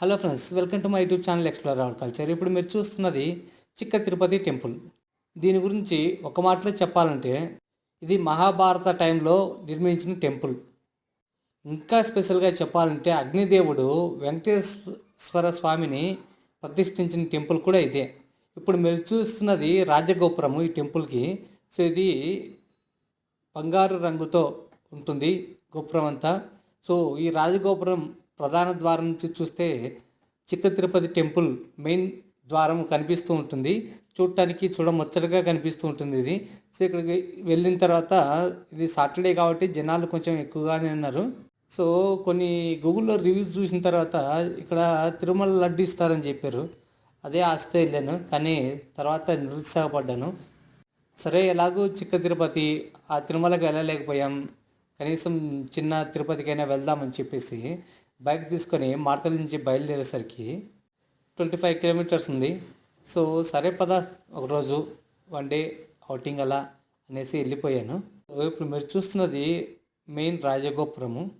Hello friends welcome to my YouTube channel explore our culture. ఇప్పుడు మీరు చూస్తున్నది చిక్క తిరుపతి టెంపుల్. దీని గురించి ఒక మాటలో చెప్పాలంటే ఇది మహాభారత టైంలో నిర్మించిన టెంపుల్. ఇంకా స్పెషల్గా చెప్పాలంటే అగ్నిదేవుడు వెంకటేశ్వర స్వామిని ప్రతిష్ఠించిన టెంపుల్ కూడా ఇదే. ఇప్పుడు మీరు చూస్తున్నది రాజగోపురము ఈ టెంపుల్కి. సో ఇది బంగారు రంగుతో ఉంటుంది గోపురం అంతా సో ఈ రాజగోపురం ప్రధాన ద్వారం నుంచి చూస్తే చిక్క తిరుపతి టెంపుల్ మెయిన్ ద్వారం కనిపిస్తూ ఉంటుంది. చూడటానికి చూడముచ్చటగా కనిపిస్తూ ఉంటుంది ఇది. సో ఇక్కడికి వెళ్ళిన తర్వాత ఇది సాటర్డే కాబట్టి జనాలు కొంచెం ఎక్కువగానే ఉన్నారు. సో కొన్ని గూగుల్లో రివ్యూస్ చూసిన తర్వాత ఇక్కడ తిరుమల లడ్డు ఇస్తారని చెప్పారు. అదే ఆస్తి వెళ్ళాను కానీ తర్వాత నిరుత్సాహపడ్డాను. సరే ఎలాగో చిక్క తిరుపతి ఆ తిరుమలకి వెళ్ళలేకపోయాం. కనీసం చిన్న తిరుపతికైనా వెళ్దామని చెప్పేసి బైక్ తీసుకొని మార్తల నుంచి బయలుదేరేసరికి ట్వంటీ ఫైవ్ కిలోమీటర్స్ ఉంది. సో సరే పద ఒకరోజు వన్ డే అవుటింగ్ అలా అనేసి వెళ్ళిపోయాను. ఇప్పుడు మీరు చూస్తున్నది మెయిన్ రాజగోపురము.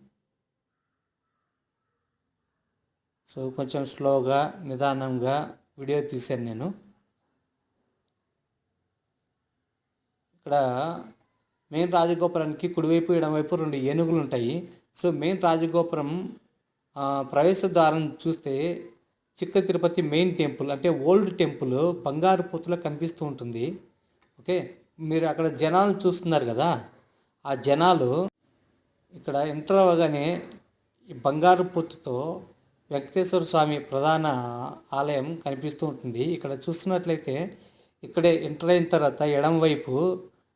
సో కొంచెం స్లోగా నిదానంగా వీడియో తీశాను నేను. ఇక్కడ మెయిన్ రాజగోపురానికి కుడివైపు ఎడమవైపు రెండు ఏనుగులు ఉంటాయి. సో మెయిన్ రాజగోపురం ప్రవేశద్వారం ప్రవేశ ద్వారం చూస్తే చిక్క తిరుపతి మెయిన్ టెంపుల్ అంటే ఓల్డ్ టెంపుల్ బంగారు పూతలో కనిపిస్తూ ఉంటుంది. ఓకే? మీరు అక్కడ జనాలు చూస్తున్నారు కదా? ఆ జనాలు ఇక్కడ ఎంటర్ అవ్వగానే ఈ బంగారు పూతతో వెంకటేశ్వర స్వామి ప్రధాన ఆలయం కనిపిస్తూ ఉంటుంది. ఇక్కడ చూస్తున్నట్లయితే ఇక్కడే ఎంటర్ అయిన తర్వాత ఎడం వైపు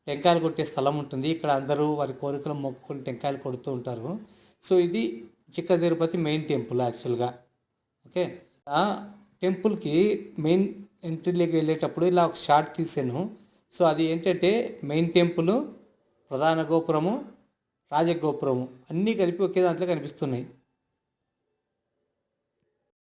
టెంకాయలు కొట్టే స్థలం ఉంటుంది. ఇక్కడ అందరూ వారి కోరికలు మొక్కుకొని టెంకాయలు కొడుతూ ఉంటారు. సో ఇది చిక్క తిరుపతి మెయిన్ టెంపుల్ యాక్చువల్గా ఓకే ఆ టెంపుల్కి మెయిన్ ఎంట్రీలోకి వెళ్ళేటప్పుడు ఇలా ఒక షార్ట్ తీసాను. సో అది ఏంటంటే మెయిన్ టెంపుల్ ప్రధాన గోపురము రాజగోపురము అన్నీ కలిపి ఒకే దాంట్లో కనిపిస్తున్నాయి.